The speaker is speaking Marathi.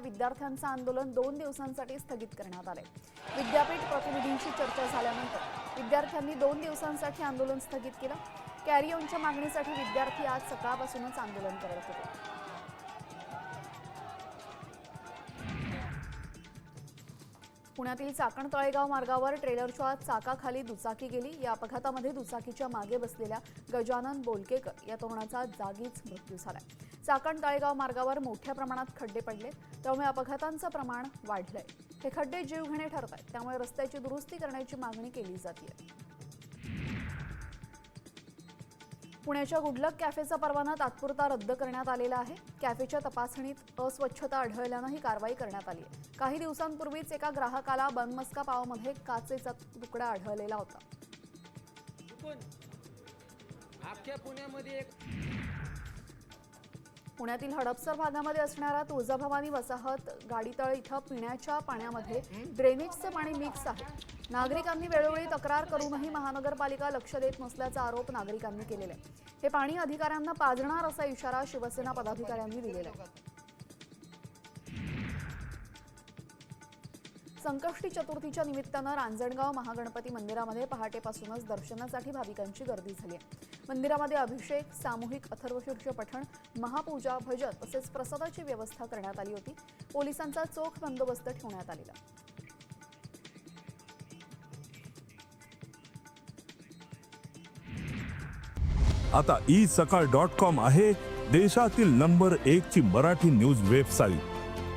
विद्यार्थ्यांचं आंदोलन दोन दिवसांसाठी स्थगित करण्यात आले. विद्यापीठ प्रतिनिधींशी चर्चा झाल्यानंतर विद्यार्थ्यांनी दोन दिवसांसाठी आंदोलन स्थगित केलं. कॅरिओनच्या मागणीसाठी विद्यार्थी आज सकाळपासूनच आंदोलन करत होते. पुण्यातील चाकण तळेगाव मार्गावर ट्रेलरच्या चाकाखाली दुचाकी गेली. या अपघातामध्ये दुचाकीच्या मागे बसलेल्या गजानन बोलकेकर या तरुणाचा जागीच मृत्यू झालाय. चाकण तळेगाव मार्गावर मोठ्या प्रमाणात खड्डे पडले. त्यामुळे अपघातांचं प्रमाण वाढलंय. हे खड्डे जीवघेणे ठरत आहेत त्यामुळे रस्त्याची दुरुस्ती करण्याची मागणी केली जाते पुण्याच्या गुडलक कॅफेचा परवाना तात्पुरता रद्द करण्यात आलेला आहे. कॅफेच्या तपासणीत अस्वच्छता आढळल्यानं ही कारवाई करण्यात आली आहे. काही दिवसांपूर्वीच एका ग्राहकाला बनमस्का पावमध्ये काचेचा तुकडा आढळलेला होता. चुकून अख्ख्या पुण्यामध्ये एक पुण्यातील हडपसर भागामध्ये असणारा तुळजाभवानी वसाहत गाडीतळ इथं पिण्याच्या पाण्यामध्ये ड्रेनेजचे पाणी मिक्स आहे. नागरिकांनी वेळोवेळी तक्रार करूनही महानगरपालिका लक्ष देत नसल्याचा आरोप नागरिकांनी केलेला आहे. हे पाणी अधिकाऱ्यांना पाजणार असा इशारा शिवसेना पदाधिकाऱ्यांनी दिलेला आहे. संकष्टी चतुर्थीच्या निमित्तानं रांजणगाव महागणपती मंदिरामध्ये पहाटेपासूनच दर्शनासाठी भाविकांची गर्दी झाली आहे. मंदिरामध्ये अभिषेक सामूहिक अथर्वशीर्ष पठण महापूजा भजन तसेच प्रसादाची व्यवस्था करण्यात आली होती. पोलिसांचा चोख बंदोबस्त ठेवण्यात आलेला आता ई सकाळ डॉट कॉम आहे देशातील नंबर एक ची मराठी न्यूज वेबसाईट